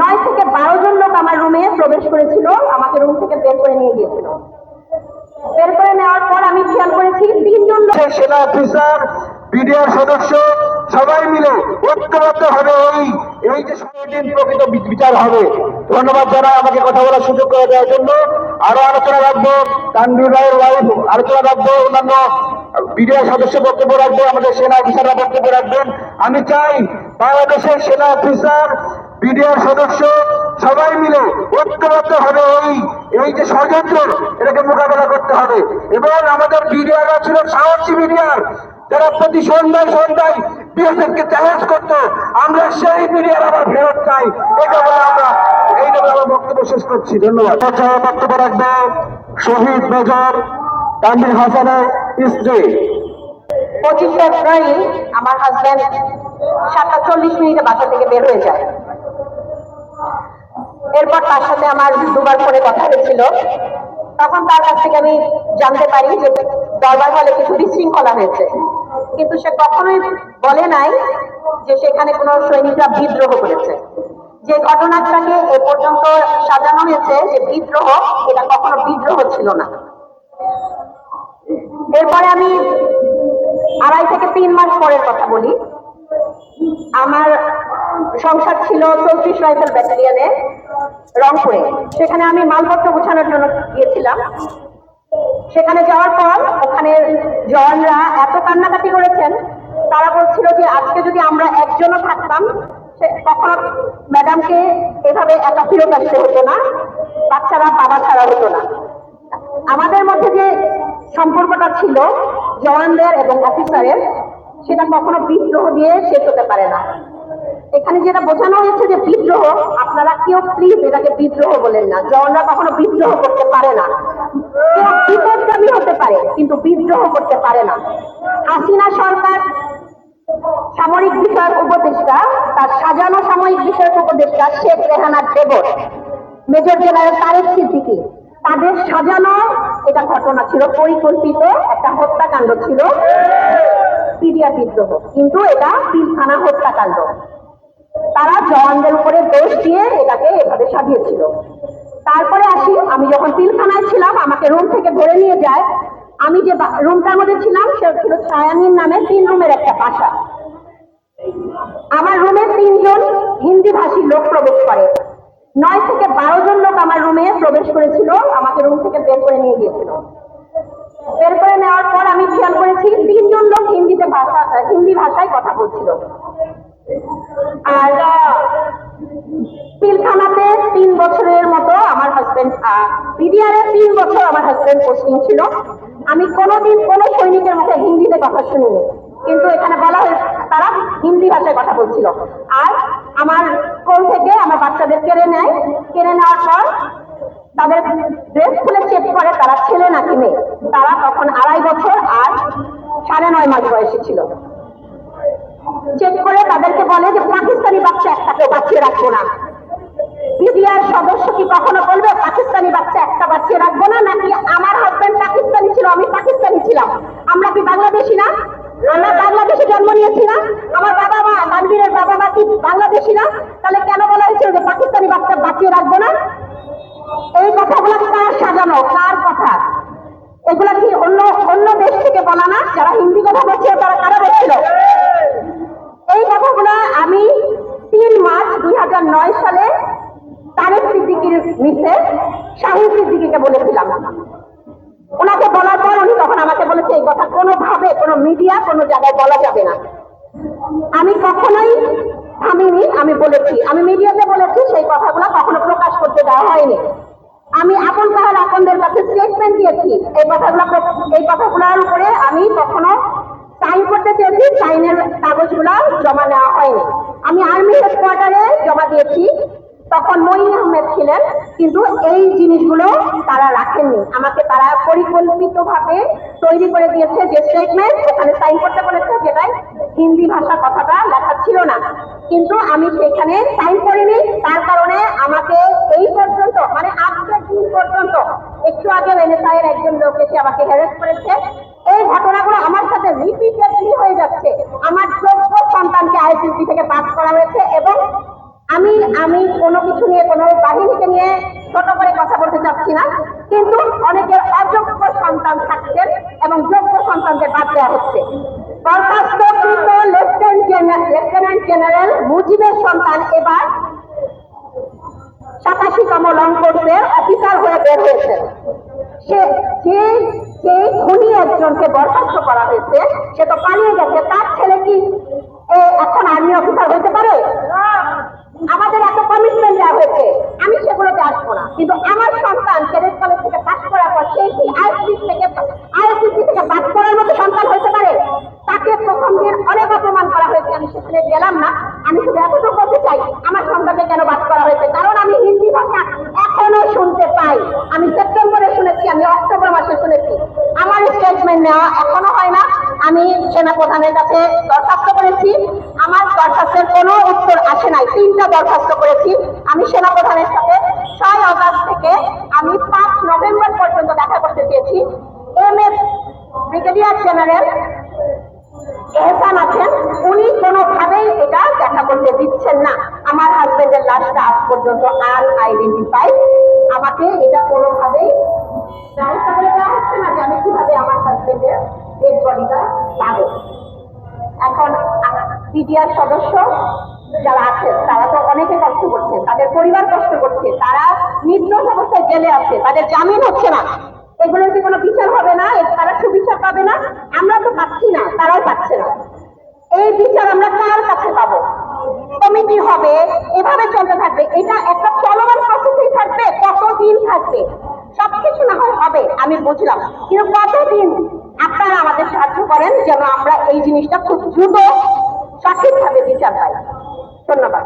নয় থেকে বারো জন লোক আমার রুমে প্রবেশ করেছিল, আমাকে রুম থেকে বের করে নিয়ে গিয়েছিল। বের করে নেওয়ার পর আমি খেয়াল করেছি তিনজন লোক সেনা অফিসার, বিডিআর সদস্য, সবাই মিলে ঐক্যবদ্ধ হবে ওই এই যে দিন প্রকৃত বিচার হবে। ধন্যবাদ জানাই আমাকে কথা বলার সুযোগ করে দেওয়ার জন্য। আরও আলোচনা রাখব, তানভীর রায়ের ওয়াইফ আলোচনা রাখব, অন্যান্য বিডিআর সদস্য বক্তব্য রাখব, আমাদের সেনা অফিসাররা বক্তব্য রাখবেন। আমি চাই বাংলাদেশের সেনা অফিসার বিডিআর সদস্য সবাই মিলে ঐক্যবদ্ধ হবে এই এই যে ষড়যন্ত্র এটাকে মোকাবেলা করতে হবে। এবং আমাদের বিডিআররা ছিল সাহসী বিডিআর যারা প্রতি সন্ধ্যায় সন্ধ্যায় বিএসএফ কে চ্যালেঞ্জ করতো। আমরা সেই বিডিআর আবার ফেরত চাই। এটা বলে আমরা এই বলে আমার বক্তব্য শেষ করছি। ধন্যবাদ। বক্তব্য রাখবে শহীদ মেজর তানভীর হাসানের স্ত্রী। পঁচিশে এপ্রিল আমার হাজব্যান্ড সাতটা চল্লিশ মিনিটে বাসা থেকে বের হয়ে যায়। এরপর তার সাথে আমার দুবার ফোনে কথা হয়েছিল। তখন তার কাছ থেকে আমি জানতে পারি যে দরবার হলে কিছু বিশৃঙ্খলা হয়েছে। কিন্তু সে কখনোই বলে নাই যে সেখানে কোনো সৈনিকরা বিদ্রোহ করেছে। যে ঘটনাটাকে এ পর্যন্ত সাজানো হয়েছে যে বিদ্রোহ, এটা কখনো বিদ্রোহ ছিল না। এরপরে আমি আড়াই থেকে তিন মাস পরের কথা বলি। আমার সংসার ছিল চৌত্রিশ রাইফেল ব্যাটালিয়নে রংপুরে। সেখানে আমি মালপত্র গোছানোর জন্য গিয়েছিলাম। সেখানে যাওয়ার পর ওখানে জওয়ানরা এত কান্নাকাটি করেছেন, তারা বলছিল যে আজকে যদি আমরা একজনও থাকতাম কখনো ম্যাডামকে এভাবে একা ফিরত আসতে হতো না, বাচ্চারা বাবা ছাড়া হতো না। আমাদের মধ্যে যে সম্পর্কটা ছিল, জওয়ানদের এবং অফিসারের সেটা কখনো বিদ্রোহ দিয়ে শেষ হতে পারে না। এখানে যেটা বোঝানো হয়েছে যে বিদ্রোহ, আপনারা কেউ প্লিজ এটাকে বিদ্রোহ বলেন না। জওয়ানরা কখনো বিদ্রোহ করতে পারে না। কেউ বিপদগামী হতে পারে, কিন্তু বিদ্রোহ করতে পারে না। হাসিনা সরকার সামরিক বিষয়ক উপদেষ্টা, তার সাজানো সামরিক বিষয়ক উপদেষ্টা শেখ রেহানার দেবর মেজর জেনারেল তারেক সিদ্দিকী, তাদের সাজানো, এটা ঘটনা ছিল পরিকল্পিত, একটা হত্যাকাণ্ড ছিল। সিরিয়া বিদ্রোহ। কিন্তু এটা পিলখানা হত্যাকাণ্ড। তারা জওয়ানদের উপরে দোষ দিয়ে এটাকে এভাবে সাজিয়েছিল। তারপরে আসি, আমি যখন পিলখানায় ছিলাম, আমাকে রুম থেকে ধরে নিয়ে যায়। আমি যে রুমটার মধ্যে ছিলাম, সেটা ছিল ছায়ানির নামে তিন রুমের একটা বাসা। আমার রুমে তিনজন হিন্দি ভাষী লোক প্রবেশ করে। নয় থেকে বারো জন লোক আমার রুমে প্রবেশ করেছিল, আমাকে রুম থেকে বের করে নিয়ে গিয়েছিল বের করে নেওয়ার পর আমি খেয়াল করেছি তিনজন লোক হিন্দিতে ভাষা হিন্দি ভাষায় কথা বলছিল। আর পিলখানাতে তিন বছরের মতো আমার হাজবেন্ড বিডিআর তিন বছর আমার হাজবেন্ড পোস্টিং ছিল। আমি কোনোদিন কোনো সৈনিকের মুখে হিন্দিতে কথা শুনিনি। কিন্তু এখানে বলা হয়েছে তারা হিন্দি ভাষায় কথা বলছিল। আর আমার কোল থেকে আমার বাচ্চাদের কেড়ে নেয়। কেড়ে নেওয়ার পর তাদের ড্রেস খুলে চেক করে তারা ছেলে নাকি মেয়ে। তারা তখন আড়াই বছর সাড়ে নয় মাস বয়সী ছিল। চেক করে তাদেরকে বলে যে, পাকিস্তানি বাচ্চা একটাকে বাঁচিয়ে রাখব না। বিডিআর সদস্য কি কখনো বলবে, পাকিস্তানি বাচ্চা একটা বাঁচিয়ে রাখব না? নাকি আমার হাজবেন্ড পাকিস্তানি ছিল, আমি পাকিস্তানি ছিলাম? আমরা কি বাংলাদেশি না? আমরা বাংলাদেশে জন্ম নিয়েছি না? আমার বাবা মা তানভীরের বাবা মা কি বাংলাদেশি না তাহলে কেন বলা হয়েছিল যে পাকিস্তানি বাচ্চা বাঁচিয়ে রাখব না এই কথাগুলো কার সাজানো কার কথা এগুলা কি অন্য অন্য দেশ থেকে বলা না যারা হিন্দি কথা বলছে তারা কারা বলছিল এই কথাগুলো আমি তিন মার্চ দুই হাজার নয় সালে তারেক সিদ্দিকির সিদ্দিকিকে বলেছিলাম। ওনাকে বলার পর উনি তখন আমাকে বলেছে, এই কথা কোনোভাবে কোনো মিডিয়া কোনো জায়গায় বলা যাবে না। আমি কখনোই থামিনি আমি বলেছি, আমি মিডিয়াতে বলেছি, সেই কথাগুলো কখনো প্রকাশ করতে দেওয়া হয়নি। আমি আপন কাহার আপনদের কাছে স্টেটমেন্ট দিয়েছি, এই কথাগুলো, এই কথাগুলোর উপরে আমি কখনো সাইন করতে চেয়েছি সাইনের কাগজগুলো জমা নেওয়া হয়নি। আমি আর্মি হেডকোয়ার্টারে জমা দিয়েছি, তখন মঈন আহমেদ ছিলেন, কিন্তু এই জিনিসগুলো তারা রাখেননি। আমাকে তারা পরিকল্পিতভাবে তৈরি করে দিয়েছে যে স্টেটমেন্ট ওখানে সাইন করতে বলেছে যেটাই হিন্দি ভাষা কথাটা লেখা ছিল না। কিন্তু আমি সেখানে সাইন করিনি, তার কারণে আমাকে এই পর্যন্ত মানে আজকের দিন পর্যন্ত, একটু আগে এনএসআই এর একজন লোক এসে আমাকে হ্যারেস করেছে। এই ঘটনাগুলো আমার সাথে রিপিটেডলি হয়ে যাচ্ছে। আমার যোগ্য সন্তানকে আইসিসি থেকে পাস করা হয়েছে এবং আমি আমি কোনো কিছু নিয়ে, কোনো বাহিনীকে নিয়ে ছোট করে কথা বলতে চাচ্ছি না, কিন্তু অনেকের অযোগ্য সন্তান থাকছেন এবং যোগ্য সন্তানদের বাদ দেওয়া হচ্ছে। বরখাস্তকৃত লেফটেন্যান্ট জেনারেল মুজিবের সন্তান এবার সাতাশিতম লং কোর্সের অফিসার হয়ে বের হয়েছে। সে যে খুনি একজনকে বরখাস্ত করা হয়েছে। সে তো পালিয়ে গেছে। তার ছেলে কি? এখন আর্মি অফিসার হতে পারে? আমাদের এত কমিটমেন্ট দেওয়া হয়েছে। আমি সেগুলোতে আসব না। কিন্তু আমার সন্তান ক্যাডেট কলেজ থেকে পাস করার পর সেই কি আইএসসি থেকে আইএসসি থেকে পাস করার মতো সন্তান হতে পারে? তাকে প্রথম দিন অনেক অপমান করা হয়েছে। আমি সেখানে গেলাম না। আমি শুধু এতটুকু বলতে চাই আমার সন্তানকে কেন বাদ করা হয়েছে কারণ আমি হিন্দি ভাষা এখনও শুনতে পাই আমি সেপ্টেম্বরে শুনেছি আমি অক্টোবর মাসে শুনেছি আমার স্টেটমেন্ট নেওয়া এখনও হয় না আমি সেনা প্রধানের কাছে দরখাস্ত করেছি আমার দরখাস্তের কোনো উত্তর আসে নাই তিনটা দরখাস্ত করেছি আমি সেনা প্রধানের সাথে ছয় আগস্ট থেকে আমি পাঁচ নভেম্বর পর্যন্ত দেখা করতে চেয়েছি M S brigadier general Ehsan আছেন উনি কোনোভাবেই এটা দেখা করতে দিচ্ছেন না আমার হাজবেন্ডের লাশটা আজ পর্যন্ত আর আইডেন্টিফাই আমাকে এটা কোনোভাবেই আমি কীভাবে আমার হাজবেন্ডের ডেড বডিটা পাবো। এখন পিডিআর সদস্য যারা আছেন তারা তো অনেকে কষ্ট করছে, তাদের পরিবার কষ্ট করছে, তারা নির্দোষ অবস্থায় জেলে আছে, তাদের জামিন হচ্ছে না। এগুলোর কি কোনো বিচার হবে না? তারা সুবিচার পাবে না? আমরা তো পাচ্ছি না, তারাও পাচ্ছে না। এই বিচার আমরা কার কাছে পাবো? কমিটি হবে এভাবে চলতে থাকবে এটা একটা চলমান প্রসেসই থাকবে কতদিন থাকবে সবকিছু না হয় হবে আমি বুঝলাম কিন্তু কতদিন আপনারা আমাদের সাহায্য করেন যেন আমরা এই জিনিসটা খুব দ্রুত সঠিকভাবে বিচার পাই ধন্যবাদ